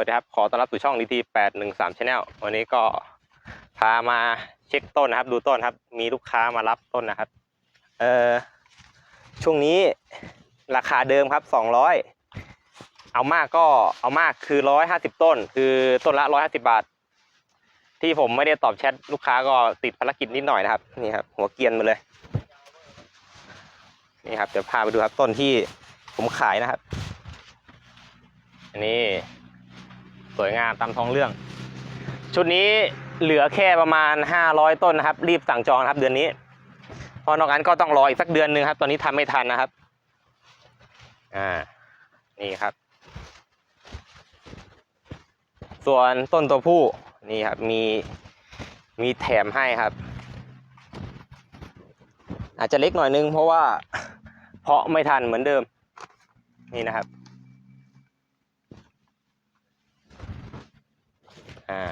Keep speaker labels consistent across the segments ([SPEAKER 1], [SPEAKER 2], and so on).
[SPEAKER 1] วัสดีครับ ขอต้อนรับสู่ช่องดีทีแปดหนึ่งสามชาแนลวันนี้ก็พามาเช็คต้นนะครับ ดูต้นครับ มีลูกค้ามารับต้นนะครับ เอ่อ ช่วงนี้ราคาเดิมครับสองร้อยเอามากก็เอามากคือร้อยห้าสิบต้น คือต้นละร้อยห้าสิบาท ที่ผมไม่ได้ตอบแชทลูกค้าก็ติดภารกิจนิดหน่อยนะครับ นี่ครับ หัวเกียนมาเลย นี่ครับ เดี๋ยวพาไปดูครับต้นที่ผมขายนะครับ อันนี้ สวยงามตามท้องเรื่อง ชุดนี้เหลือแค่ประมาณ 500 ต้นนะครับ รีบสั่งจองครับเดือนนี้เพราะนอกนั้นก็ต้องรออีกสักเดือนหนึ่งครับ ตอนนี้ทำไม่ทันนะครับ อ่า นี่ครับ ส่วนต้นตัวผู้นี่ครับมีมีแถมให้ครับ อาจจะเล็กหน่อยนึงเพราะว่าเพาะไม่ทันเหมือนเดิม นี่นะครับ อ่า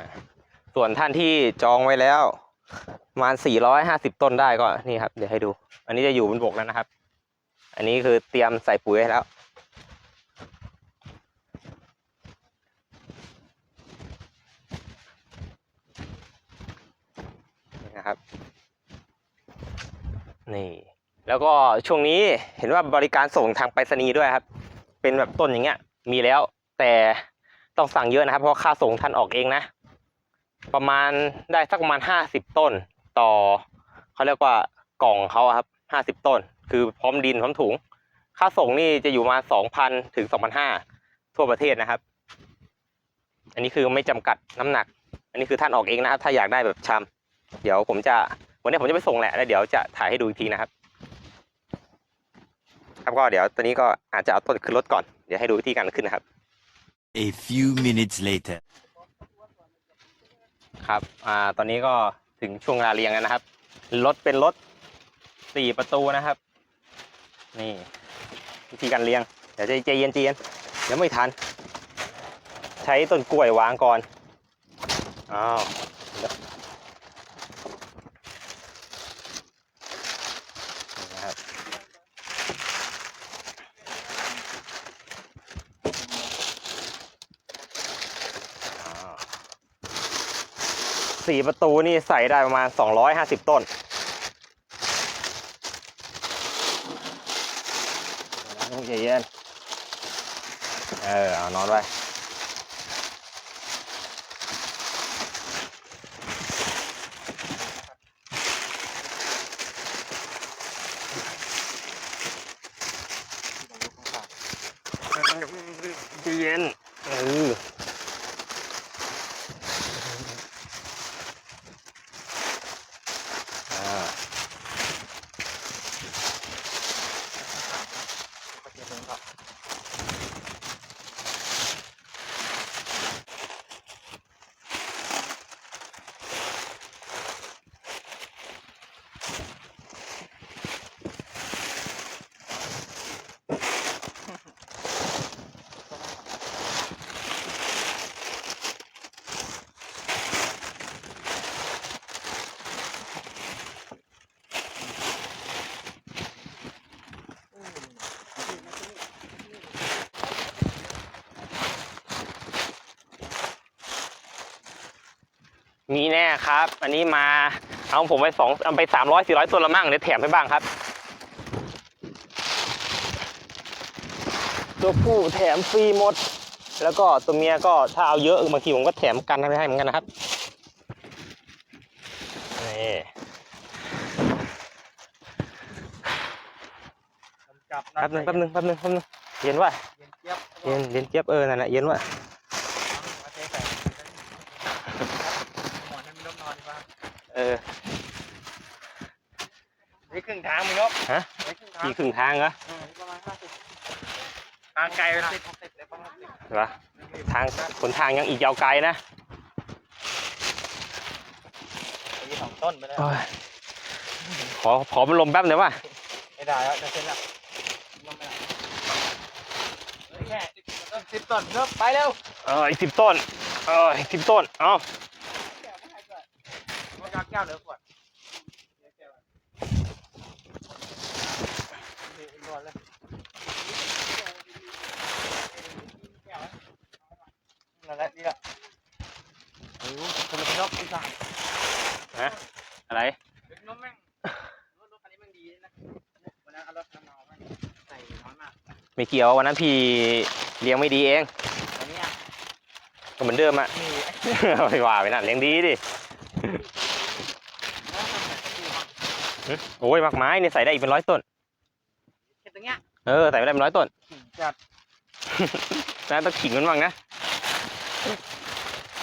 [SPEAKER 1] ส่วนท่านที่จองไว้แล้วประมาณ 450 ต้นได้ก็นี่ครับ เดี๋ยวให้ดู อันนี้จะอยู่บนบกแล้วนะครับ อันนี้คือเตรียมใส่ปุ๋ยให้แล้วนี่นะครับ นี่ แล้วก็ช่วงนี้เห็นว่าบริการส่งทางไปรษณีย์ด้วยครับ เป็นแบบต้นอย่างเงี้ย มีแล้วแต่ ต้องสั่งเยอะนะครับ เพราะค่าส่งท่านออกเองนะ ประมาณได้สักประมาณห้าสิบต้นต่อเขาเรียกว่ากล่องเขาครับห้าสิบต้น คือพร้อมดินพร้อมถุง ค่าส่งนี่จะอยู่มาสองพันถึงสองพันห้าทั่วประเทศนะครับ อันนี้คือไม่จำกัดน้ำหนัก อันนี้คือท่านออกเองนะครับถ้าอยากได้แบบชาเดี๋ยวผมจะวันนี้ผมจะไปส่งแหละแล้วเดี๋ยวจะถ่ายให้ดูอีกทีนะครับครับก็เดี๋ยวตอนนี้ก็อาจจะเอาต้นขึ้นรถก่อน เดี๋ยวให้ดูวิธีการขึ้นนะครับ
[SPEAKER 2] A few minutes later.
[SPEAKER 1] ครับ อ่า ตอนนี้ก็ถึงช่วงเวลาเรียงแล้วนะครับ รถเป็นรถสี่ประตูนะครับ นี่วิธีการเรียง เดี๋ยวใจใจเย็นใจเย็นเดี๋ยวไม่ทัน ใช้ต้นกล้วยวางก่อน อ้าวเดี๋ยวนี่นะครับ อ่า สี่ประตูนี่ใส่ได้ประมาณ 250 ต้นต้องเย็นเออ เอานอนไว้เย็นเออ มีแน่ครับ อันนี้มาเอาผมไปสองเอาไปสามร้อยสี่ร้อยต้นละมั่งเดี๋ยวแถมให้บ้างครับ ตัวผู้แถมฟรีหมด แล้วก็ตัวเมียก็ถ้าเอาเยอะบางทีผมก็แถมกันให้เหมือนกันนะครับนี่
[SPEAKER 3] จับ
[SPEAKER 1] แป๊บนึงแป๊บนึงแป๊บนึงแป๊บนึงเย็นว่ะ
[SPEAKER 3] เย็นเจี๊ยบ
[SPEAKER 1] เย็นเย็นเจี๊ยบเออนั่นแหละเย็นว่ะ
[SPEAKER 3] มาเทใส่หมอนให้มันนกนอนดีกว่า
[SPEAKER 1] เออ
[SPEAKER 3] นี่ครึ่งทางมึงยก
[SPEAKER 1] ฮะ
[SPEAKER 3] นี่ครึ่งทาง
[SPEAKER 1] กี่ครึ่งทางเหรอ
[SPEAKER 3] อืมประมาณห้าสิบทางไกลไปสิบหกสิบเลยประมาณสิบ
[SPEAKER 1] เหรอทางขนทางยังอีกยาวไกลนะ
[SPEAKER 3] มีสองต้นไปแล้ว
[SPEAKER 1] โอ้ยขอขอมันลมแป๊บเดียวว่ะ
[SPEAKER 3] ไม่ได้แล้วจะเซ็นแล้วลงไม่ได้เหลือแค่สิบต้นสิบต้นเริ่มไปเร็ว
[SPEAKER 1] เอออีกสิบต้นเอออีกสิบต้น เอา
[SPEAKER 3] มันกักแก้วเหลือขวด รอดล้วนั่นแหละนี่ะโอ้โหทำไมชอบอีสา
[SPEAKER 1] ฮะอะไร
[SPEAKER 3] น้องแม่งรถรถคันนี้มันดีนะวันนั้นเอารถน้ำเมาใส่นอยมา
[SPEAKER 1] ไม่เกี่ยววันนั้นพี่เลี้ยงไม่ดีเอง
[SPEAKER 3] อันนี่ะ
[SPEAKER 1] ก็เหมือนเดิมอะไม่ว่าไปนั่นเลี้ยงดีดิโอ้ยมากไม้เนี่ยใส่ได้อีกเป็นร้อยต้น
[SPEAKER 3] ตรงเนี้ย
[SPEAKER 1] เออใส่ไม่ได้เป็นร้อยต้น
[SPEAKER 3] จัด
[SPEAKER 1] นะต้องขิงมันบ้างนะ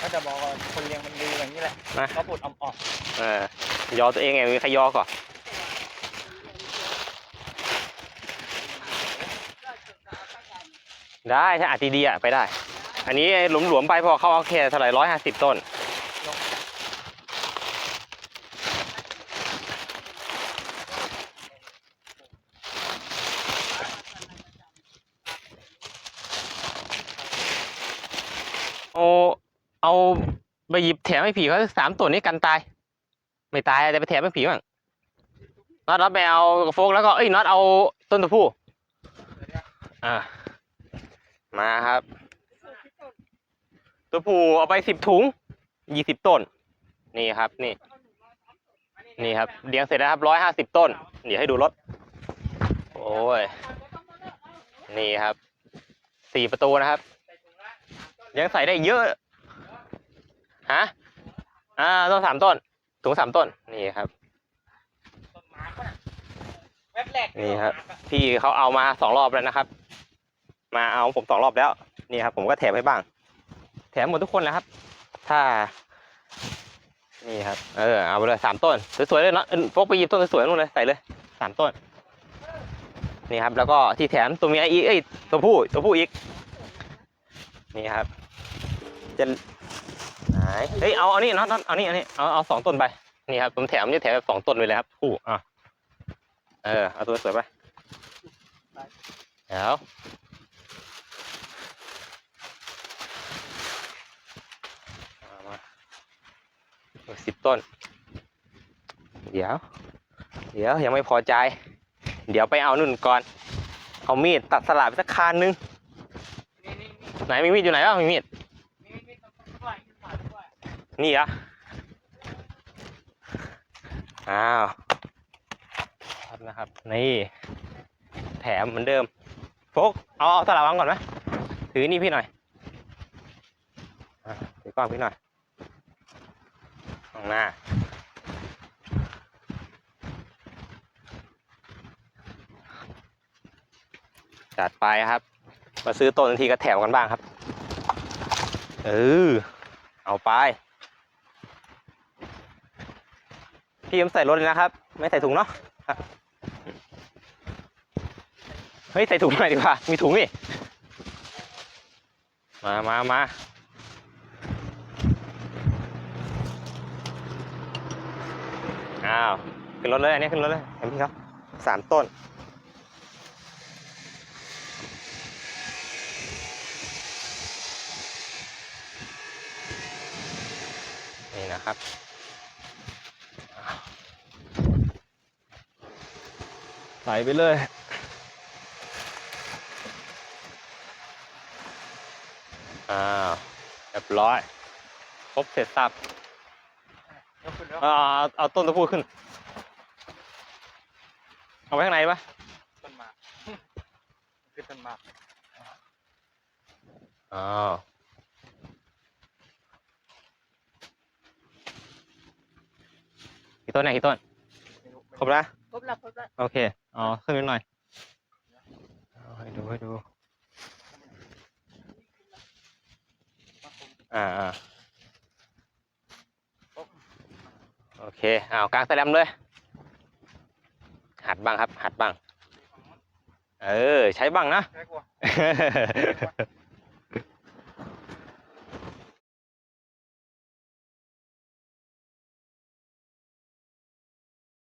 [SPEAKER 3] ก็จะบอกว่าคนเลี้ยงมันดีอย่างนี้แหละ
[SPEAKER 1] นะ
[SPEAKER 3] เขาปวดอ่อม
[SPEAKER 1] เออยอตัวเองไงมีใครยอก่อนได้ถ้าอาจดีๆอะไปได้ อันนี้หลวมๆไปเพอเขาเอาแค่เท่าไหร่ร้อยห้าสิบต้น เอา เอาไปหยิบแถมให้ผีเขาสามตัวนี้กันตาย ไม่ตายแต่ไปแถมให้ผีบ้างน็อตรับไปเอาโฟกแล้วก็เอ้ยน็อตเอาต้นตัวผู้อ่ามาครับตัวผูเอาไปสิบถุงยี่สิบต้น นี่ครับนี่ นี่ครับเลี้ยงเสร็จแล้วครับร้อยห้าสิบต้นเดี๋ยวให้ดูรถ โอ้ย นี่ครับสี่ประตูนะครับ ยังใส่ได้เยอะ ฮะอ่าต้องสามต้นถุงสามต้นนี่ครับ
[SPEAKER 3] ต้นไม้ก็น่ะแวบแรก
[SPEAKER 1] นี่ครับ พี่เขาเอามาสองรอบแล้วนะครับ มาเอาผมสองรอบแล้ว นี่ครับ ผมก็แถมให้บ้าง แถมหมดทุกคนแล้วครับ ถ้า นี่ครับ เออเอาไปเลยสามต้นสวยๆเลยเนาะเอิ้นพกไปหยิบต้นสวยๆนู่นเลยใส่เลยสามต้น นี่ครับ แล้วก็ที่แถมตัวเมียอีกเอ้ยตัวผู้ตัวผู้อีก นี่ครับ จะ ไหนเฮ้ยเอาเอานี่น็อตน็อตเอานี่เอานี่เอาเอาสองต้นไปนี่ครับผมแถมจะแถมแบบสองต้นไปเลยครับคู่อะเออเอาตัวสวยไปเดี๋ยวเอามาสิบต้น เดี๋ยว เดี๋ยวยังไม่พอใจ เดี๋ยวไปเอานุ่นก่อน เอามีดตัดสลับไปสักคานนึง
[SPEAKER 3] นี่นี่นี่
[SPEAKER 1] ไหนมีมีดอยู่ไหนวะมีมีด
[SPEAKER 3] นี่นี่ต้องต้องด้วยต้องด้วย
[SPEAKER 1] นี่อะอ้าวครับนะครับ นี่ แถมเหมือนเดิมโฟกเอาเอาสลับวางก่อนไหมถือนี่พี่หน่อยอถือกล้องพี่หน่อยข้างหน้าจัดไปครับ มาซื้อต้นทีก็แถมกันบ้างครับ เออ เอาไป พี่ยมใส่รถเลยนะครับ ไม่ใส่ถุงเนาะเฮ้ยใส่ถุงหน่อยดีกว่า มีถุงนี่มามามาอ้าวขึ้นรถเลยอันนี้ขึ้นรถเลยเห็นพี่เขาสามต้นนี่นะครับ ใส่ไปเลยอ้าวเรียบร้อยครบเสร็จสับ
[SPEAKER 3] ยกขึ้นแล้ว
[SPEAKER 1] เอาเอาเอาต้นตะพูขึ้น เอาไว้ข้างในปะ
[SPEAKER 3] ต้นหมากคือต้นหมาก
[SPEAKER 1] อ้าวกี่ต้นไหนกี่ต้น
[SPEAKER 3] ไม่รู้
[SPEAKER 1] ครบแล้ว
[SPEAKER 3] คร บแล้วครบแล้ว
[SPEAKER 1] โอเค อ๋อ ขึ้นนิดหน่อยเอาให้ดูให้ดู อ่าอ่าโอเค เอากลางแสลมเลย หัดบ้างครับ หัดบ้าง เออ ใช้บ้างนะ
[SPEAKER 3] ใช่กว่า